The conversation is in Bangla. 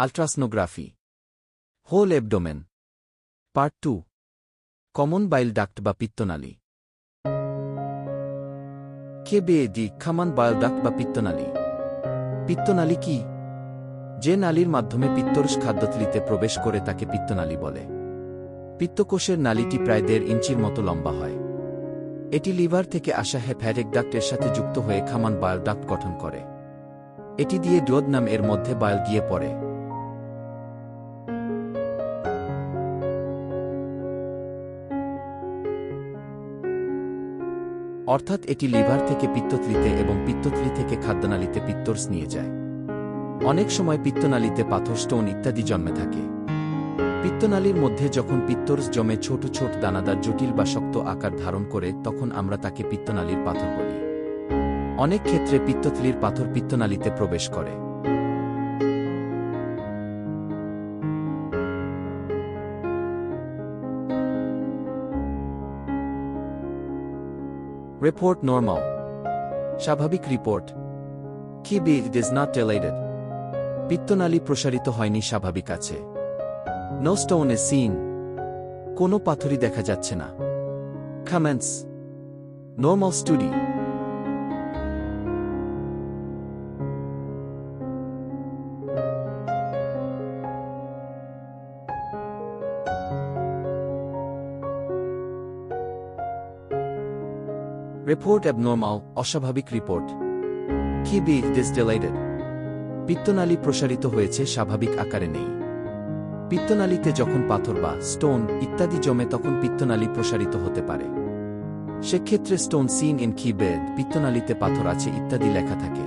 Ultrasonography whole abdomen part two common bile duct বা পিত্তনালী. কে বেয়ে দি খামান বাইল ডাক্ট বা পিত্তনালী. পিত্তনালী কি? যে নালীর মাধ্যমে পিত্তরস খাদ্যথলিতে প্রবেশ করে তাকে পিত্তনালী বলে। পিত্তকোষের নালীটি প্রায় দেড় ইঞ্চির মতো লম্বা হয়। এটি লিভার থেকে আসা হেফ্যারিক ডাক্টের সাথে যুক্ত হয়ে খামান বায়োল ডাক্ট গঠন করে। এটি দিয়ে ডোদ নাম এর মধ্যে বায়োল গিয়ে পড়ে। অর্থাৎ এটি লিভার থেকে পিত্তথলিতে এবং পিত্তথলি থেকে খাদ্যনালীতে পিত্তর্স নিয়ে যায়। অনেক সময় পিত্তনালীতে পাথর, স্টোন ইত্যাদি জন্মে থাকে। পিত্তনালীর মধ্যে যখন পিত্তর্স জমে ছোট ছোট দানাদার, জটিল বা শক্ত আকার ধারণ করে, তখন আমরা তাকে পিত্তনালীর পাথর বলি। অনেক ক্ষেত্রে পিত্তথলির পাথর পিত্তনালীতে প্রবেশ করে। Report normal. স্বাভাবিক রিপোর্ট কি B it is not dilated পিত্তনালী প্রসারিত হয়নি স্বাভাবিক আছে নো স্টোন এ সিন কোনো পাথরই দেখা যাচ্ছে না খামেন্স নর্মাল স্টুডি রিপোর্ট অ্যাবনর্মাল অস্বাভাবিক রিপোর্ট কি বি ডিসডেলাইডেড পিত্তনালী প্রসারিত হয়েছে, স্বাভাবিক আকারে নেই। পিত্তনালীতে যখন পাথর বা স্টোন ইত্যাদি জমে, তখন পিত্তনালী প্রসারিত হতে পারে। সেক্ষেত্রে স্টোন সিন ইন কি বেড পিত্তনালীতে পাথর আছে, ইত্যাদি লেখা থাকে।